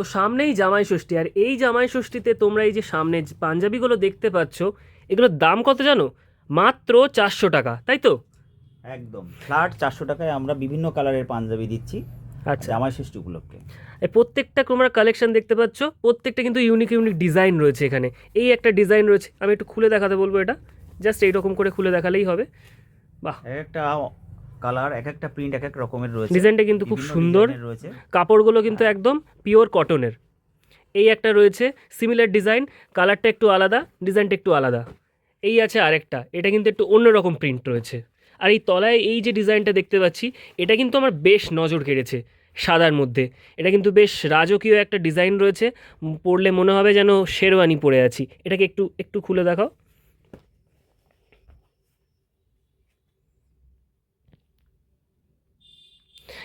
তো সামনেই জামাই ষষ্ঠী। আর এই জামাই ষষ্ঠীতে তোমরা এই যে সামনে পাঞ্জাবিগুলো দেখতে পাচ্ছ এগুলোর দাম কত জানো? মাত্র চারশো টাকা তাই তো? একদম। ফ্ল্যাট চারশো টাকায় আমরা বিভিন্ন কালারের পাঞ্জাবি দিচ্ছি আচ্ছা। জামাই ষষ্ঠী উপলক্ষে। এই প্রত্যেকটা তোমরা কালেকশন দেখতে পাচ্ছ প্রত্যেকটা কিন্তু ইউনিক ইউনিক ডিজাইন রয়েছে এখানে। এই একটা ডিজাইন রয়েছে আমি একটু খুলে দেখাতে বলব এটা। জাস্ট এইরকম করে খুলে দেখালেই হবে। বাহ। একটা কালার এক একটা প্রিন্ট এক এক রকমের রয়েছে। ডিজাইনটা কিন্তু খুব সুন্দর। রয়েছে। কাপড়গুলো কিন্তু একদম পিওর কটনের এই একটা রয়েছে সিমিলার ডিজাইন কালারটা একটু আলাদা ডিজাইনটা একটু আলাদা। এই আছে আরেকটা এটা কিন্তু একটু অন্যরকম প্রিন্ট রয়েছে। আর এই তলায় এই যে ডিজাইনটা দেখতে পাচ্ছি এটা কিন্তু আমার বেশ নজর কেড়েছে সাদার মধ্যে। এটা কিন্তু বেশ রাজকীয় একটা ডিজাইন রয়েছে পরলে মনে হবে যেন শেরওয়ানি পরে আছি। এটাকে একটু একটু খুলে দেখাও।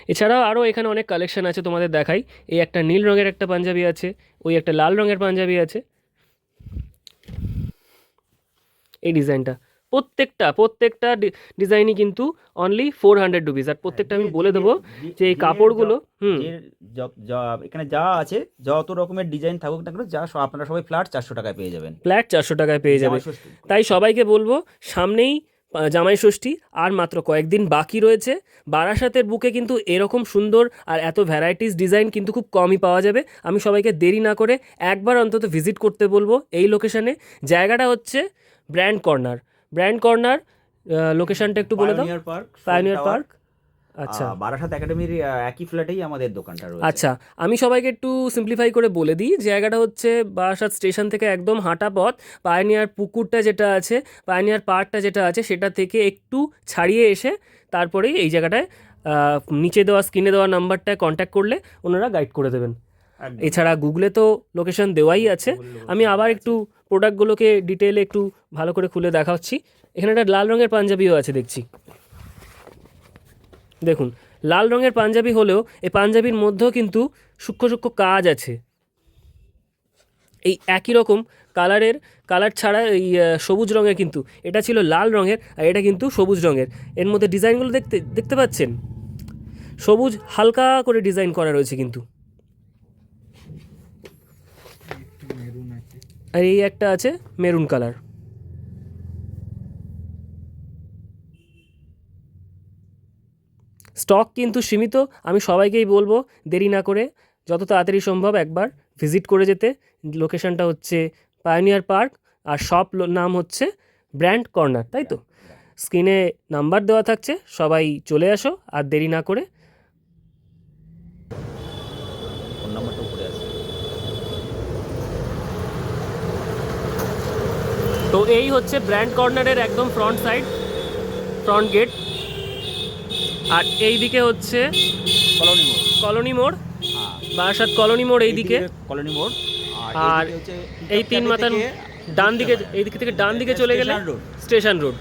এছাড়াও আরও এখানে অনেক কালেকশন আছে তোমাদের দেখাই। এই একটা নীল রঙের একটা পাঞ্জাবি আছে ওই একটা লাল রঙের পাঞ্জাবি আছে। এই ডিজাইনটা প্রত্যেকটা প্রত্যেকটা ডিজাইনই কিন্তু অনলি ফোর হান্ড্রেড রুপিস আর প্রত্যেকটা আমি বলে দেবো যে এই কাপড়গুলো হুম। এখানে যা আছে যত রকমের ডিজাইন থাকুক না কেন যা আপনারা সবাই ফ্ল্যাট চারশো টাকায় পেয়ে যাবেন। ফ্ল্যাট চারশো টাকায় পেয়ে যাবে। তাই সবাইকে বলব সামনেই জামাই ষষ্ঠী আর মাত্র কয়েকদিন বাকি রয়েছে। বারাসাতের বুকে কিন্তু এরকম সুন্দর আর এত ভ্যারাইটিস ডিজাইন কিন্তু খুব কমই পাওয়া যাবে। আমি সবাইকে দেরি না করে একবার অন্তত ভিজিট করতে বলব এই লোকেশানে। জায়গাটা হচ্ছে ব্র্যান্ড কর্নার। ব্র্যান্ড কর্নার লোকেশনটা একটু বলে দাও। পার্ক পার্ক আচ্ছা। বারাসাত একাডেমির একই ফ্ল্যাটেই আমাদের দোকানটা রয়েছে। আচ্ছা আমি সবাইকে একটু সিম্পলিফাই করে বলে দিই। জায়গাটা হচ্ছে বারাসাত স্টেশন থেকে একদম হাঁটা পথ। পায়নিয়ার পুকুরটা যেটা আছে পায়নিয়ার পার্কটা যেটা আছে সেটা থেকে একটু ছাড়িয়ে এসে তারপরেই এই জায়গাটায় নিচে দেওয়া স্ক্রিনে দেওয়া নাম্বারটায় কন্ট্যাক্ট করলে ওনারা গাইড করে দেবেন। এছাড়া গুগলে তো লোকেশন দেওয়াই আছে। আমি আবার একটু প্রোডাক্টগুলোকে ডিটেলে একটু ভালো করে খুলে দেখাচ্ছি। এখানে একটা লাল রঙের পাঞ্জাবিও আছে দেখছি। দেখুন, লাল রঙের পাঞ্জাবি হলেও এই পাঞ্জাবির মধ্যেও কিন্তু সূক্ষ্ম সূক্ষ্ম কাজ আছে। এই একই রকম কালারের, কালার ছাড়া এই সবুজ রঙের কিন্তু, এটা ছিল লাল রঙের আর এটা কিন্তু সবুজ রঙের। এর মধ্যে ডিজাইনগুলো দেখতে দেখতে পাচ্ছেন? সবুজ হালকা করে ডিজাইন করা রয়েছে কিন্তু। আর এই একটা আছে মেরুন কালার। স্টক কিন্তু সীমিত, আমি সবাইকেই বলব দেরি না করে, যত তাড়াতাড়ি সম্ভব একবার ভিজিট করে যেতে। লোকেশনটা হচ্ছে পায়োনিয়ার পার্ক আর শপ নাম হচ্ছে ব্র্যান্ড কর্নার তাই তো? স্ক্রিনে নাম্বার দেওয়া থাকছে, সবাই চলে আসো আর দেরি না করে। তো এই হচ্ছে ব্র্যান্ড কর্নারের একদম ফ্রন্ট সাইড ফ্রন্ট গেট আর এই দিকে হচ্ছে কলোনি মোড়। কলোনি মোড়। হ্যাঁ। বারাসাত কলোনি মোড় এই দিকে কলোনি মোড়। আর এই তিন মাথার ডান দিকে এই দিকে থেকে ডান দিকে চলে গেলে। Station road.